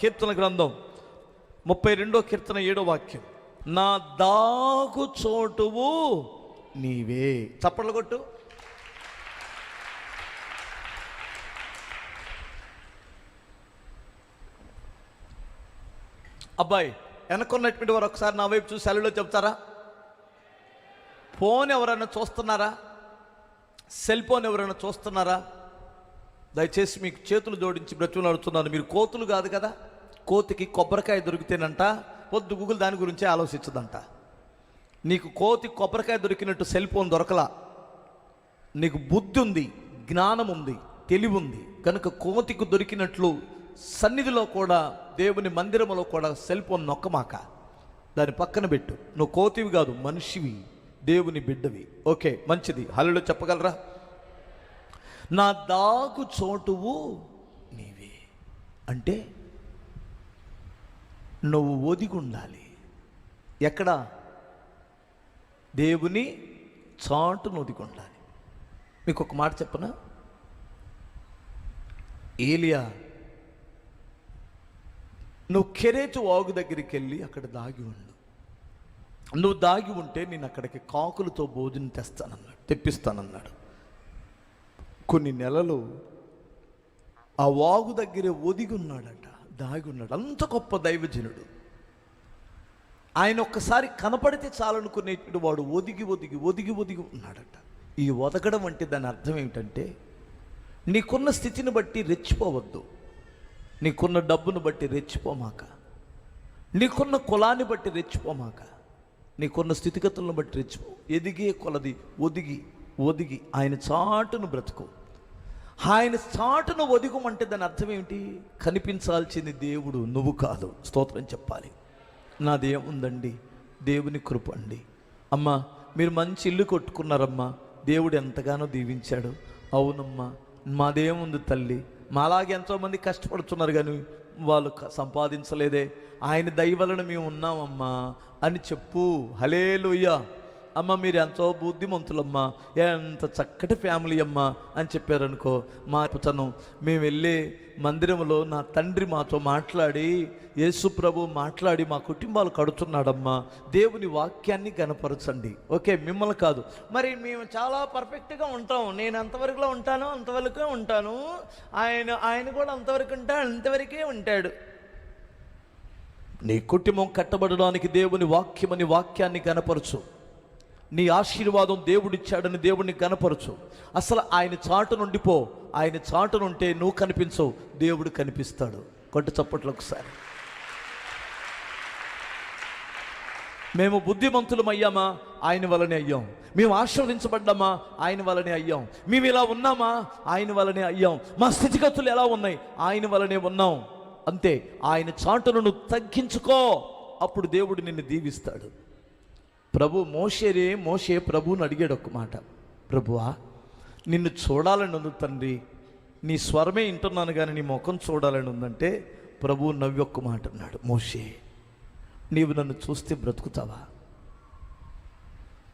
కీర్తన గ్రంథం ముప్పై రెండో కీర్తన ఏడో వాక్యం. నా దాగు చోటువు నీవే. చప్పట్లు కొట్టు. అబ్బాయి వెనకున్నటువంటి వారు ఒకసారి నా వైపు చూసి సెలవులో చెప్తారా? ఫోన్ ఎవరైనా చూస్తున్నారా? సెల్ ఫోన్ ఎవరైనా చూస్తున్నారా? దయచేసి మీకు చేతులు జోడించి బ్రతుకులు అడుగుతున్నాను మీరు కోతులు కాదు కదా? కోతికి కొబ్బరికాయ దొరికితేనంట పొద్దు గూగుల్ దాని గురించే ఆలోచించదంట. నీకు కోతి కొబ్బరికాయ దొరికినట్టు సెల్ ఫోన్ దొరకలా. నీకు బుద్ధి ఉంది జ్ఞానం ఉంది తెలివి ఉంది కనుక కోతికి దొరికినట్లు సన్నిధిలో కూడా దేవుని మందిరంలో కూడా సెల్ ఫోన్ నొక్కమాక. దాని పక్కన పెట్టు. నువ్వు కోతివి కాదు మనిషివి దేవుని బిడ్డవి. ఓకే మంచిది. హల్లులో చెప్పగలరా? నా దాగు చోటువు నీవే. అంటే నువ్వు ఒదిగి ఉండాలి. ఎక్కడ? దేవుని చాటును ఒదిగి ఉండాలి. మీకు ఒక మాట చెప్పనా? ఏలియా నువ్వు కెరేచు వాగు దగ్గరికి వెళ్ళి అక్కడ దాగి ఉండు. నువ్వు దాగి ఉంటే నేను అక్కడికి కాకులతో భోజనం తెస్తానన్నాడు తెప్పిస్తానన్నాడు. కొన్ని నెలలు ఆ వాగు దగ్గరే ఒదిగి ఉన్నాడట. దాగి ఉన్నాడు అంత గొప్ప దైవజనుడు. ఆయన ఒక్కసారి కనపడితే చాలనుకునేటువంటి వాడు ఒదిగి ఒదిగి ఒదిగి ఒదిగి ఉన్నాడట. ఈ ఒదగడం అంటే దాని అర్థం ఏమిటంటే నీకున్న స్థితిని బట్టి రెచ్చిపోవద్దు. నీకున్న డబ్బును బట్టి రెచ్చిపోమాక. నీకున్న కులాన్ని బట్టి రెచ్చిపోమాక. నీకున్న స్థితిగతులను బట్టి రెచ్చిపో. ఎదిగే కొలది ఒదిగి ఒదిగి ఆయన చాటును బ్రతుకు. ఆయన చాటును ఒదిగమంటే దాని అర్థం ఏమిటి? కనిపించాల్సింది దేవుడు నువ్వు కాదు. స్తోత్రం చెప్పాలి. నాదేముందండి దేవుని కృప అండి. అమ్మా మీరు మంచి ఇల్లు కొట్టుకున్నారమ్మా. దేవుడు ఎంతగానో దీవించాడు. అవునమ్మా మాదేముంది తల్లి. మాలాగే ఎంతోమంది కష్టపడుతున్నారు కానీ వాళ్ళు సంపాదించలేదే. ఆయన దయవలన మేము ఉన్నామమ్మా అని చెప్పు. హలేలుయ్యా అమ్మ మీరు ఎంతో బుద్ధిమంతులమ్మా ఎంత చక్కటి ఫ్యామిలీ అమ్మా అని చెప్పారనుకో మా తను మేము వెళ్ళి మందిరంలో నా తండ్రి మాతో మాట్లాడి యేసు ప్రభు మాట్లాడి మా కుటుంబాలు కడుతున్నాడమ్మా. దేవుని వాక్యాన్ని కనపరచండి ఓకే మిమ్మల్ని కాదు. మరి మేము చాలా పర్ఫెక్ట్గా ఉంటాం. నేను అంతవరకులో ఉంటాను అంతవరకే ఉంటాను. ఆయన ఆయన కూడా అంతవరకు ఉంటాడు అంతవరకే ఉంటాడు. నీ కుటుంబం కట్టబడడానికి దేవుని వాక్యమని వాక్యాన్ని కనపరచు నీ ఆశీర్వాదం దేవుడిచ్చాడని దేవుడిని కనపరచు. అసలు ఆయన చాటు నుండి పో ఆయన చాటు నుంటే నువ్వు కనిపించవు దేవుడు కనిపిస్తాడు. కొట్టు చప్పట్లు ఒకసారి. మేము బుద్ధిమంతులం అయ్యామా? ఆయన వలనే అయ్యాం. మేము ఆశీర్వదించబడ్డామా? ఆయన వలనే అయ్యాం. మేము ఇలా ఉన్నామా? ఆయన వలనే అయ్యాం. మా స్థితిగతులు ఎలా ఉన్నాయి? ఆయన వలనే ఉన్నాం. అంతే. ఆయన చాటును నువ్వు తగ్గించుకో. అప్పుడు దేవుడు నిన్ను దీవిస్తాడు. ప్రభు మోషేరే మోషే ప్రభువుని అడిగాడు ఒక మాట. ప్రభువా నిన్ను చూడాలని ఉంది తండ్రి. నీ స్వరమే వింటున్నాను కానీ నీ ముఖం చూడాలని ఉందంటే ప్రభువు నవ్వి ఒక్క మాట అన్నాడు. మోషే నీవు నన్ను చూస్తే బ్రతుకుతావా?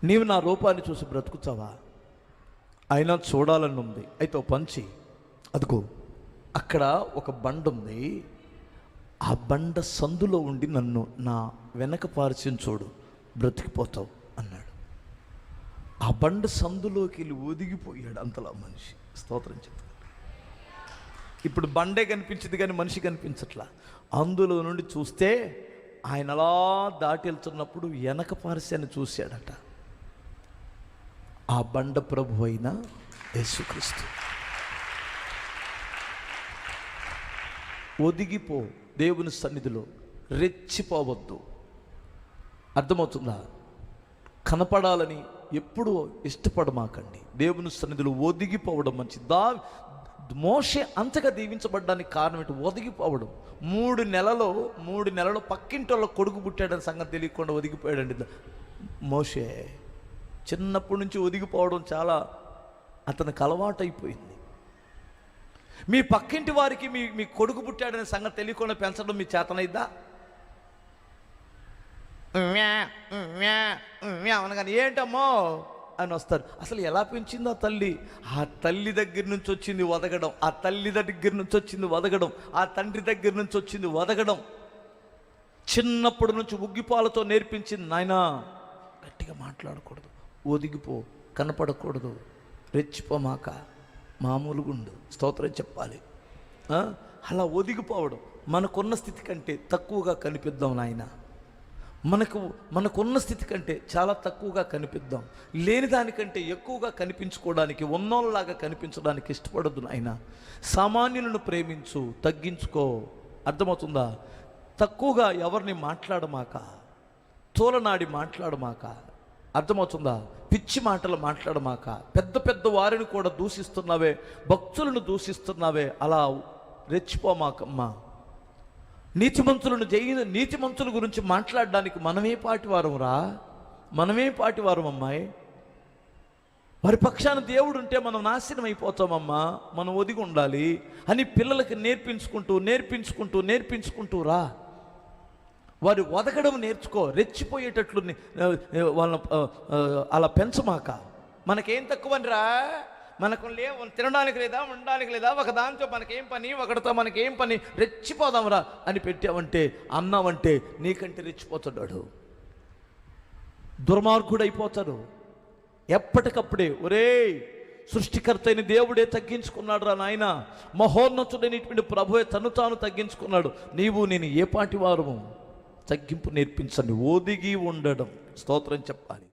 నీవు నా రూపాన్ని చూసి బ్రతుకుతావా? అయినా చూడాలని ఉంది. అయితే ఓ పంచి అదిగో అక్కడ ఒక బండ ఉంది. ఆ బండ సందులో ఉండి నన్ను నా వెనక పార్శ్యం చూడు. బ్రతికిపోతావు అన్నాడు. ఆ బండ సందులోకి వెళ్ళి ఒదిగిపోయాడు అంతలా మనిషి. స్తోత్రం చెప్తాను. ఇప్పుడు బండే కనిపించింది కానీ మనిషి కనిపించట్లా. అందులో నుండి చూస్తే ఆయన అలా దాటి వెళ్తున్నప్పుడు వెనక పార్శ్యాన్ని చూశాడట. ఆ బండ ప్రభు అయిన యేసుక్రీస్తు. ఒదిగిపో దేవుని సన్నిధిలో రెచ్చిపోవద్దు. అర్థమవుతుందా? కనపడాలని ఎప్పుడూ ఇష్టపడమాకండి. దేవుని సన్నిధిలో ఒదిగిపోవడం మంచిది. దా మోషే అంతగా దీవించబడ్డానికి కారణం ఏంటి? ఒదిగిపోవడం. మూడు నెలలో మూడు నెలలు పక్కింటోళ్ళ కొడుకు పుట్టాడని సంగతి తెలియకుండా ఒదిగిపోయాడండి. మోషే చిన్నప్పటి నుంచి ఒదిగిపోవడం చాలా అతనికి అలవాటైపోయింది. మీ పక్కింటి వారికి మీ మీ కొడుకు పుట్టాడనే సంగతి తెలియకుండా పెంచడం మీ చేతనైద్దా? మ్యా, మ్యా, ఏంటమ్మో? అని వస్తారు అసలు ఎలా పెంచింది ఆ తల్లి? ఆ తల్లి దగ్గర నుంచి వచ్చింది వదగడం. ఆ తల్లి దగ్గర నుంచి వచ్చింది వదగడం. ఆ తండ్రి దగ్గర నుంచి వచ్చింది వదగడం. చిన్నప్పటి నుంచి ఉగ్గిపాలతో నేర్పించింది నాయనా గట్టిగా మాట్లాడకూడదు. ఒదిగిపో కనపడకూడదు. రెచ్చిపోమాక మామూలుగా ఉండు. స్తోత్రం చెప్పాలి. అలా ఒదిగిపోవడం మనకున్న స్థితి కంటే తక్కువగా కనిపిద్దాం నాయన. మనకు మనకున్న స్థితి కంటే చాలా తక్కువగా కనిపిద్దాం. లేని దానికంటే ఎక్కువగా కనిపించుకోవడానికి ఉన్నోళ్ళలాగా కనిపించడానికి ఇష్టపడద్దు నాయన. సామాన్యులను ప్రేమించు తగ్గించుకో. అర్థమవుతుందా? తక్కువగా ఎవరిని మాట్లాడమాక? తోలనాడి మాట్లాడమాక? అర్థమవుతుందా? పిచ్చి మాటలు మాట్లాడమాక? పెద్ద పెద్ద వారిని కూడా దూషిస్తున్నావే భక్తులను దూషిస్తున్నావే అలా రెచ్చిపోమాకమ్మా. నీతిమంతులను జయి నీతిమంతుల గురించి మాట్లాడడానికి మనమే పాటివారం రా. మనమే పాటివారం అమ్మాయి. వారి పక్షాన దేవుడు ఉంటే మనం నాశనం అయిపోతామమ్మా. మనం ఒదిగి ఉండాలి. అని పిల్లలకి నేర్పించుకుంటూ నేర్పించుకుంటూ నేర్పించుకుంటూ రా. వారు వదగడం నేర్చుకో. రెచ్చిపోయేటట్లు వాళ్ళ అలా పెంచమాక. మనకేం తక్కువనిరా మనకు లే తినడానికి లేదా ఉండడానికి లేదా ఒక దాంతో మనకేం పని ఒకటితో మనకేం పని రెచ్చిపోదాంరా అని పెట్టావంటే అన్నావంటే నీకంటే రెచ్చిపోతున్నాడు. దుర్మార్గుడు అయిపోతాడు ఎప్పటికప్పుడే ఒరే సృష్టికర్త అయిన దేవుడే తగ్గించుకున్నాడు రా నాయన. మహోన్నతుడైనటువంటి ప్రభువే తను తాను తగ్గించుకున్నాడు. నీవు నేను ఏ పాటి వారము తగ్గింపు నేర్పించండి ఒదిగి ఉండడం. స్తోత్రం చెప్పాలి.